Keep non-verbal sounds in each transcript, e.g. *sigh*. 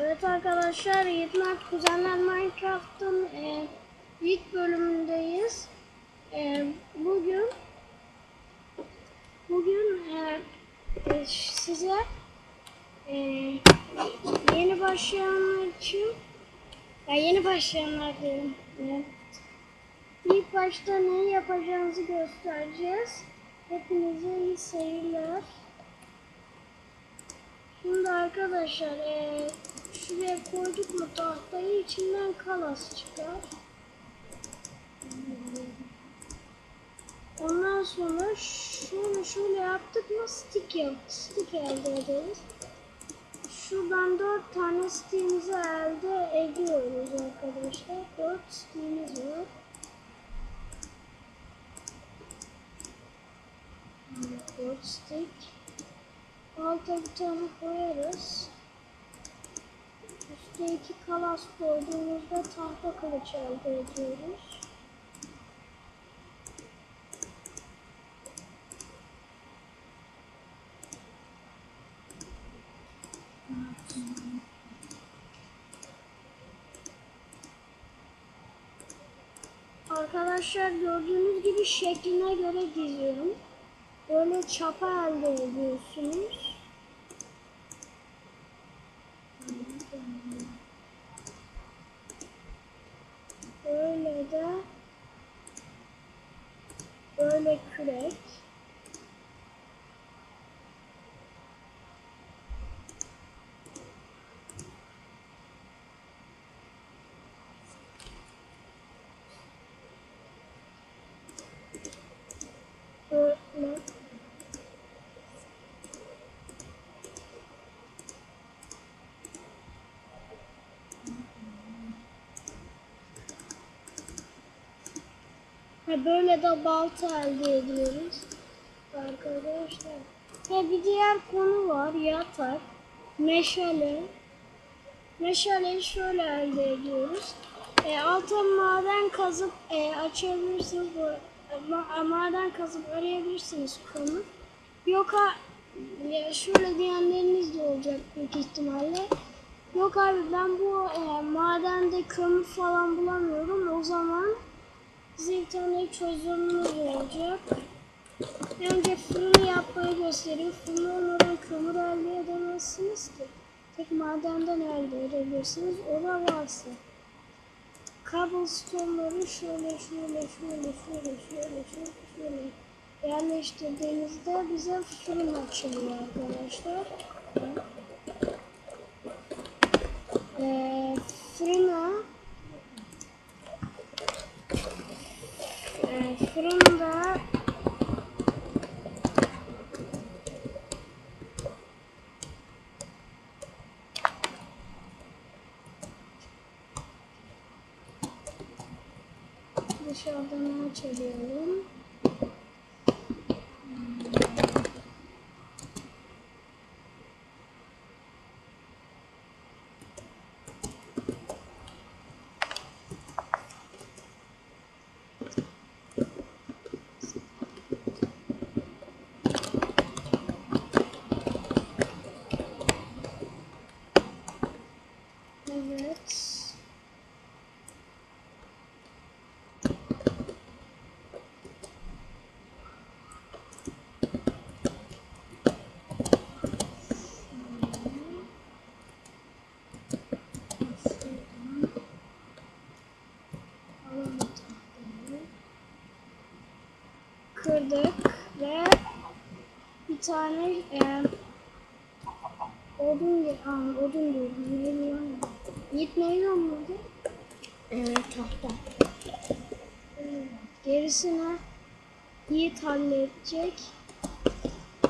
Evet arkadaşlar Yiğitler Kuzenler Minecraft'ın e, ilk bölümündeyiz. E, bugün bugün e, e, size e, yeni başlayanlar için ya yeni başlayanlar diyelim. E, ilk başta ne yapacağınızı göstereceğiz. Hepinize iyi seyirler. Şimdi arkadaşlar eee şuraya koyduk mu tahtayı içinden kalas çıkar. Ondan sonra şöyle şöyle yaptık mı stick yap, stick elde ederiz. Şuradan dört tane stickimizi elde ediyoruz arkadaşlar. Dört stickimiz var. Stick. Alta bir tane koyarız. Üste iki kalas koyduğumuzda tahta kılıç elde ediyoruz. Arkadaşlar gördüğünüz gibi şekline göre diziyorum. Böyle çapa elde ediyorsunuz. Böyle de böyle kürek. Böyle Ha böyle de balta elde ediyoruz. Arkadaşlar. Ha bir diğer konu var yatak. Meşale. Meşaleyi şöyle elde ediyoruz. E, alta maden kazıp e, açabilirsiniz. Bu, ma- maden kazıp arayabilirsiniz konu. Yok ha ya şöyle diyenleriniz de olacak büyük ihtimalle. Yok abi ben bu e, madende kömür falan bulamıyorum. O zaman Tane çözümümüz olacak. Önce fırını yapmayı gösteriyor. Fırını olmadan kömür elde edemezsiniz ki. Tek madenden elde edebilirsiniz. O da varsa. Cobblestone'ları şöyle şöyle şöyle şöyle şöyle şöyle şöyle yerleştirdiğinizde bize fırın açılıyor arkadaşlar. Ee, fırına Ee, fırında dışarıdan aç alıyorum. Evet. Alalım tahtayı. Kırdık ve bir tane e, odun, aa, odun diyorum. Ne diyorum? Yiğit neyle olmadı? Evet tahta. Gerisini Yiğit halledecek.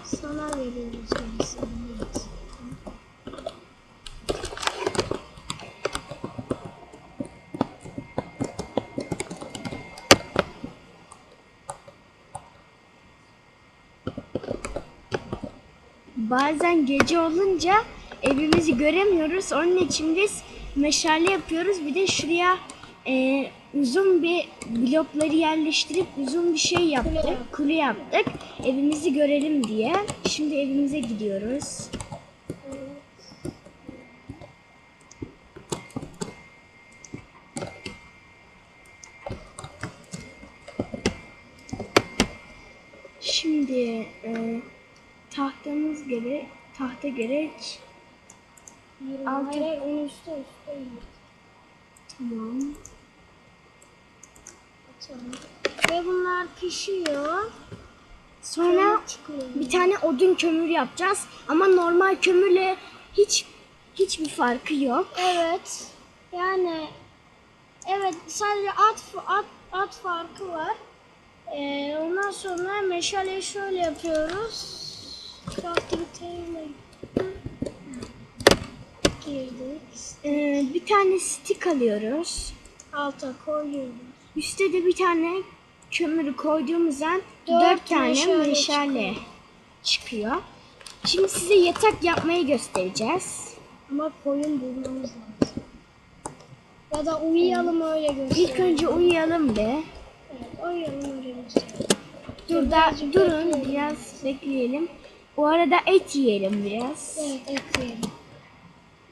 Sana veriyoruz gerisini bazen gece olunca evimizi göremiyoruz. Onun için biz meşale yapıyoruz. Bir de şuraya e, uzun bir blokları yerleştirip uzun bir şey yaptık. Kule yaptık. Evimizi görelim diye. Şimdi evimize gidiyoruz. Şimdi e, tahtamız gerek, tahta gerek. Hayır, Altı. hayır, en üstte üstte. Tamam. Ve bunlar pişiyor. Sonra bir tane odun kömür yapacağız. Ama normal kömürle hiç hiçbir farkı yok. Evet. Yani evet sadece at at at farkı var. Ee, ondan sonra meşaleyi şöyle yapıyoruz. Crafting girdik. E, bir tane stick alıyoruz. Alta koyuyoruz. Üste de bir tane kömürü koyduğumuz an Dört dört, tane meşale meşale, çıkıyor. Şimdi size yatak yapmayı göstereceğiz. Ama koyun bulmamız lazım. Ya da uyuyalım öyle gösterelim. İlk önce uyuyalım be. Evet, uyuyalım öyle gösterelim. Dur da durun biraz bekleyelim. O arada et yiyelim biraz. Evet ekleyelim.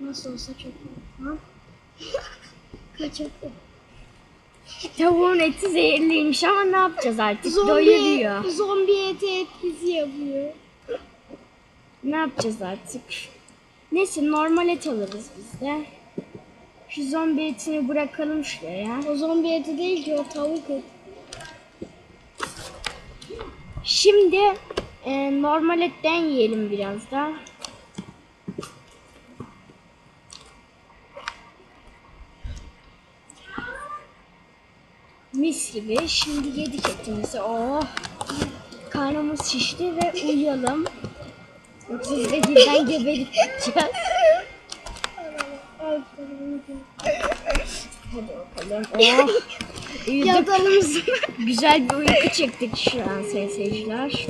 Nasıl olsa çok Tamam. *laughs* Kaçırttı. Tavuğun eti zehirliymiş ama ne yapacağız artık? Zombi, Doyuruyor. zombi eti etkisi yapıyor. Ne yapacağız artık? Neyse normal et alırız biz de. Şu zombi etini bırakalım şuraya. O zombi eti değil ki o tavuk eti. Şimdi e, normal etten yiyelim biraz da. Mis gibi. Şimdi yedik etimizi. Oh. Karnımız şişti ve uyuyalım. Yoksa zehirden geberip gideceğiz. Hadi bakalım. Oh. *laughs* Yatalım. Güzel bir uyku çektik şu an seyirciler.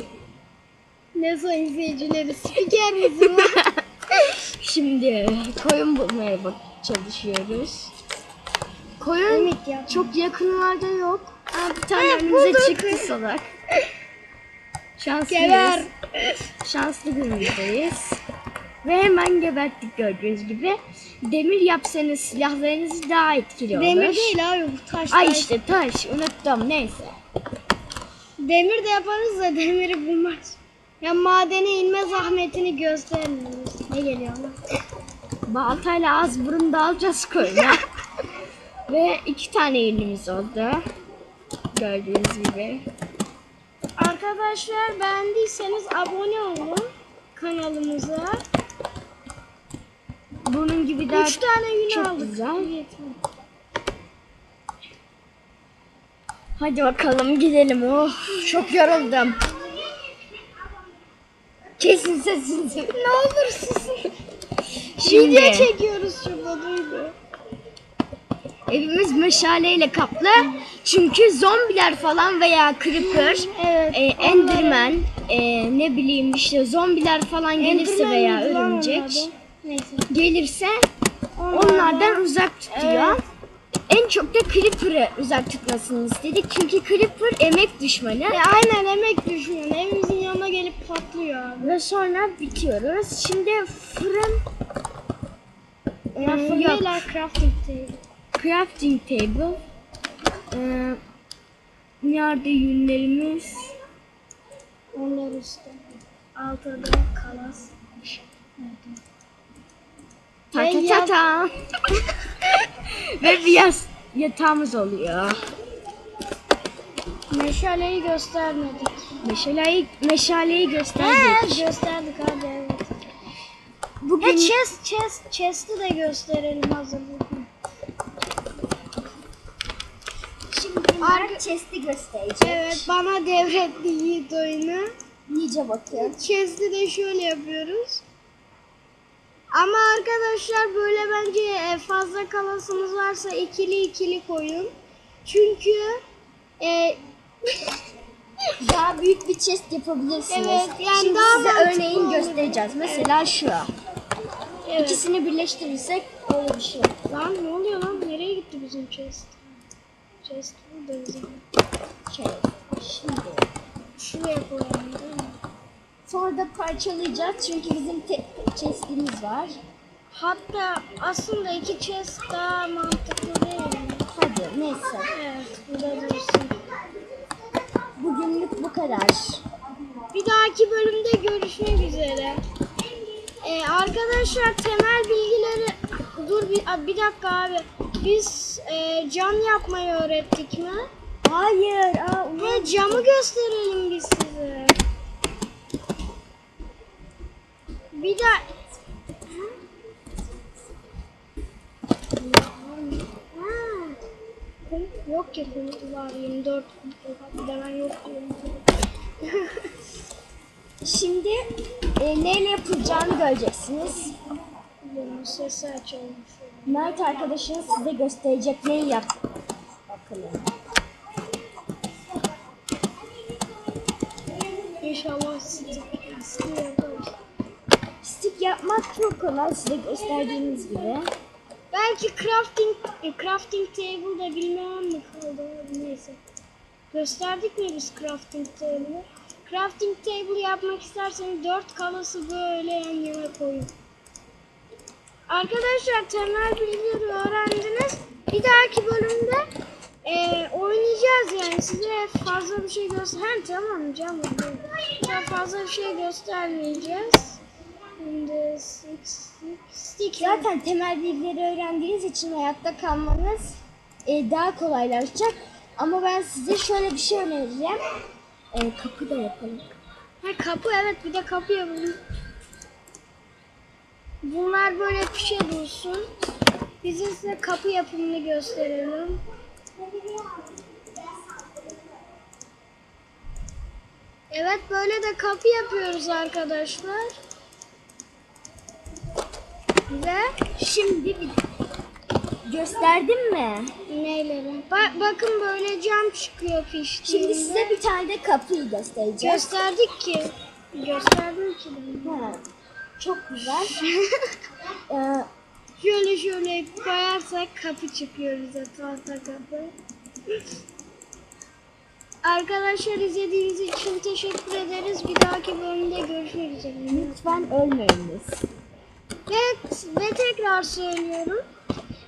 Ne sayın seyircileri spiker misin lan? *laughs* Şimdi koyun bulmaya bak çalışıyoruz. Koyun Ümit ya. çok yakınlarda yok. Aa, bir tane Evet, önümüze bulduk. çıktı salak. *laughs* Şanslıyız. Geber. Şanslı günümüzdeyiz. Ve hemen geberttik gördüğünüz gibi. Demir yapsanız silahlarınız daha etkili olur. Demir değil abi bu taş. Ay taş. işte taş unuttum neyse. Demir de yaparız da demiri bulmaz. Ya madene inme zahmetini göstermiyoruz. Ne geliyor lan? Baltayla az burun dalacağız koyuna. *laughs* Ve iki tane elimiz oldu. Gördüğünüz gibi. Arkadaşlar beğendiyseniz abone olun kanalımıza. Bunun gibi daha Üç tane yün çok aldık. güzel. Yetmez. Hadi bakalım gidelim. Oh, çok yoruldum. Kesin sesinizi. Ne olur susun. Şimdi çekiyoruz şurada duydu. evimiz meşaleyle kaplı. Çünkü zombiler falan veya creeper, Evet. e, enderman, e, ne bileyim işte zombiler falan gelirse Enderman veya örümcek gelirse Onlardan- uzak tutuyor. Evet. En çok da Creeper'ı uzak tutmasını istedik. Çünkü Creeper emek düşmanı. E, aynen emek yanına gelip patlıyor. Ve sonra bitiyoruz. Şimdi fırın Ya Ee, yok. fırıyla crafting table. crafting table. Ee, nerede yünlerimiz? Onlar üstte. Altta da kalas. Ta Ve ta ta yat- *laughs* ta. Ve bir yatağımız oluyor. Meşaleyi göstermedik. Meşaleyi, meşaleyi He, gösterdik. gösterdik abi evet. Bugün He chest chest chest'i de gösterelim hazır bugün. şimdi Arka- chest'i gösterecek. Evet bana devretti Yiğit oyunu. İyice bakın. Chest'i de şöyle yapıyoruz. Ama arkadaşlar böyle bence e, fazla kalasınız varsa ikili ikili koyun. Çünkü e, Daha büyük bir chest yapabilirsiniz. Evet, yani Şimdi daha size mantıklı örneğin olur. göstereceğiz. Mesela şu. evet. İkisini birleştirirsek öyle bir şey. Lan ne oluyor lan? Nereye gitti bizim chest? Chest burada bizim. Şöyle. Şimdi. Şuraya koyalım değil mi? Sonra da parçalayacağız çünkü bizim tek chestimiz var. Hatta aslında iki chest daha mantıklı değil mi? Hadi neyse. Evet, burada dursun. Bugünlük bu kadar. Bir dahaki bölümde görüşmek üzere. Ee, arkadaşlar temel bilgileri dur bir, bir dakika abi. Biz e, cam yapmayı öğrettik mi? Hayır. Aa, He camı gösterelim biz size. Bir daha Ha. Yok ki komut var 24 bir de ben yok diyorum. *laughs* Şimdi e, neyle yapılacağını göreceksiniz. Sesi açılmış. Mert arkadaşınız size gösterecek neyi yap. Bakalım. İnşallah stick, stick yaparız. Stick yapmak çok kolay size gösterdiğimiz gibi. Belki crafting e, crafting table da bilmem mi kaldı neyse. Gösterdik mi biz crafting table'ı? Crafting table yapmak isterseniz dört kalası böyle yan yana koyun. Arkadaşlar temel bilgileri öğrendiniz. Bir dahaki bölümde e, oynayacağız yani size fazla bir şey göster. Hem tamam canım. Daha fazla bir şey göstermeyeceğiz. Zaten temel bilgileri öğrendiğiniz için hayatta kalmanız e, daha kolaylaşacak. Ama ben size şöyle bir şey önereceğim. E, kapı da yapalım. Ha kapı evet bir de kapı yapalım. Bunlar böyle bir şey dursun. Biz de size kapı yapımını gösterelim. Evet böyle de kapı yapıyoruz arkadaşlar. Ve Şimdi bir gösterdim mi? neyleri? Ba- bakın böyle cam çıkıyor piştiğinde. Şimdi size bir tane de kapıyı göstereceğim. gösterdik ki. Gösterdim ki. Ha, çok güzel. *laughs* Ee, Şöyle şöyle koyarsak kapı çıkıyor bize tahta kapı. Arkadaşlar izlediğiniz için teşekkür ederiz. Bir dahaki bölümde görüşmek üzere. lütfen ölmeyiniz. Ve, ve tekrar söylüyorum.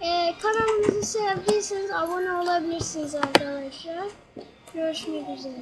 Ee, kanalımızı sevdiyseniz abone olabilirsiniz arkadaşlar. Görüşmek üzere.